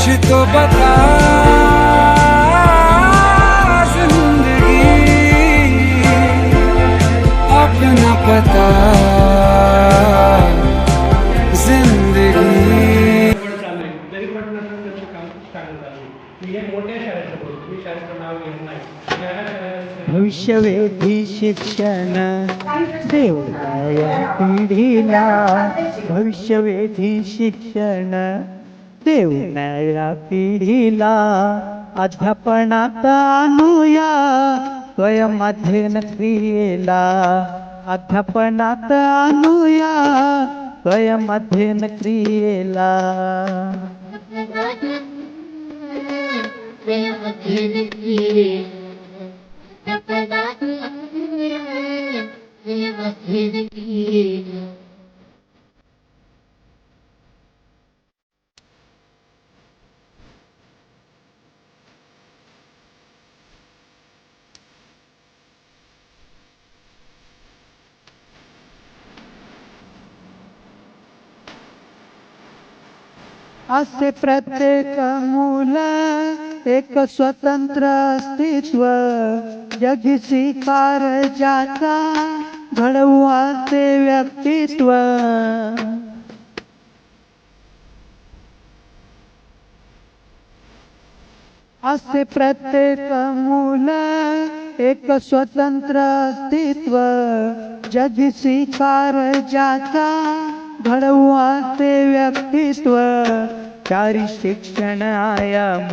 कुछ तो बता जिंदगी अपना पता जिंदगी भविष्यवेधी शिक्षण देवराया पिढीला भविष्यवेधी शिक्षण देवनाया पिढीला अध्यापनात आणूया स्वयंअध्ययन क्रियेला. अध्यापनात आणूया स्वयंअध्ययन क्रियेला. असे प्रत्येक मूल एक स्वतंत्र अस्तित्व. जगी स्वीकार ज्याचा घडवू असे व्यक्तित्व. असे प्रत्येक मूल एक स्वतंत्र अस्तित्व. जगी स्वीकार ज्याचा घडवा ते व्यक्तित्व चारी शिक्षण आयाम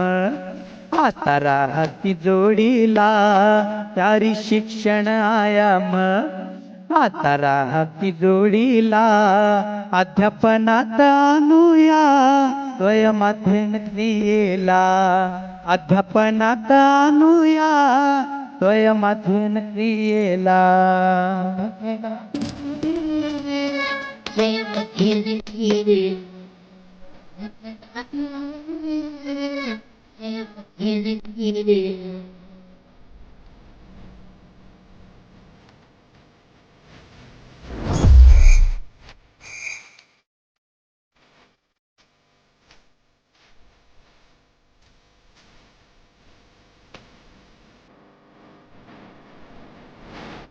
आता राहती जोडीला चारी शिक्षण आयाम आता राहती जोडीला अध्यापनात आणूया स्वयंअध्ययन क्रियेला अध्यापनात आणूया स्वयंअध्ययन क्रियेला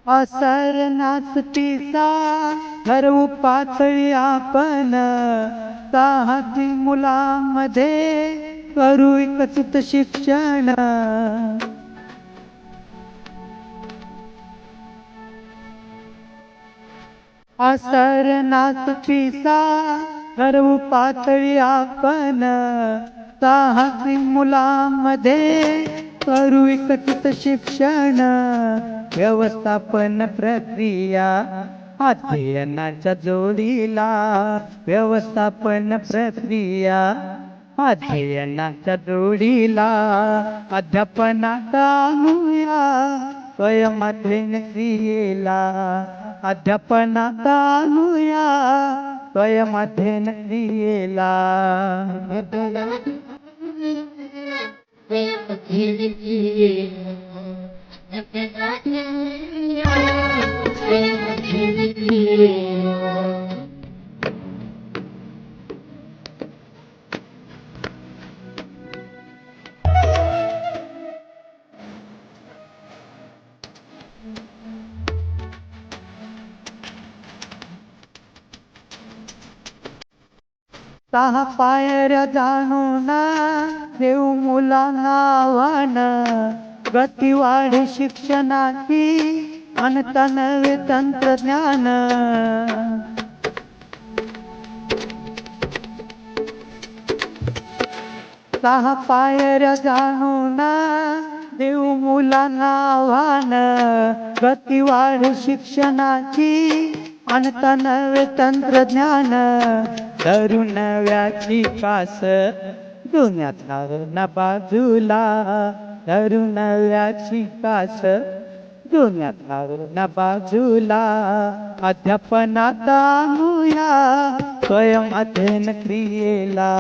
असर नाचतीचा ठरवू पातळी आपण साहसी मुलांमध्ये करू विकसित शिक्षण. असर नाचतीचा ठरवू पातळी आपण साहसी मुलांमध्ये करू विकसित शिक्षण व्यवस्थापन प्रक्रिया अध्ययनाच्या जोडीला व्यवस्थापन प्रक्रिया अध्ययनाच्या जोडीला अध्यापनात स्वयं स्वयंअध्ययन क्रियेला अध्यापनात आणूया स्वयंअध्ययन क्रियेला. पायऱ्या जाणून देऊ मुलांना आव्हान. गती वाढ शिक्षणाची अनता नवे तंत्रज्ञान. सहा पायऱ्या जाणून देऊ मुलांना आव्हान. गती वाढ शिक्षणाची अनता नवे तंत्रज्ञान. तरुण व्याची कास जुन्यात न बाजूला तरुणाची पास कास. जुन्यात बाजूला अध्यापनात आणूया स्वयं अध्ययन क्रियेला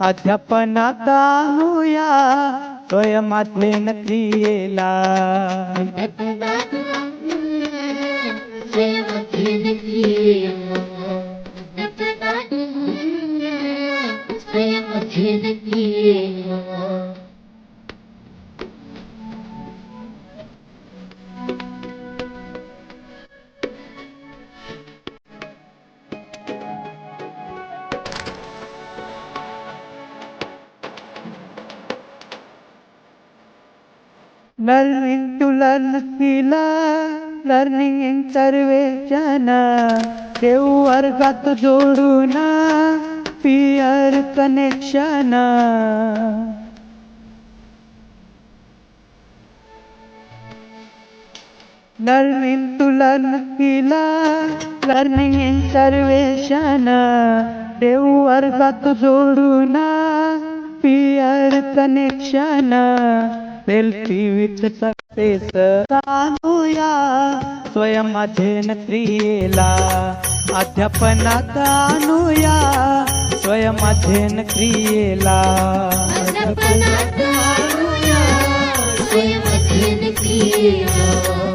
अध्यापनात आणूया स्वयं अध्ययन क्रियेला स्वयं अध्ययन क्रियेला Learning to learn skill, learning in सर्वेक्षण देऊ वर्गात जोडून पियर कनेक्शन. Learning तुला learn skill, सर्वेशन. in सर्वेक्षण देऊ वर्गात जोडून peer connection. Selfie with success जाणूया स्वयं अध्ययन क्रियेला. अध्यापनात आणूया स्वयं अध्ययन क्रियेला अध्यापनात आणूया स्वयं अध्ययन क्रियेला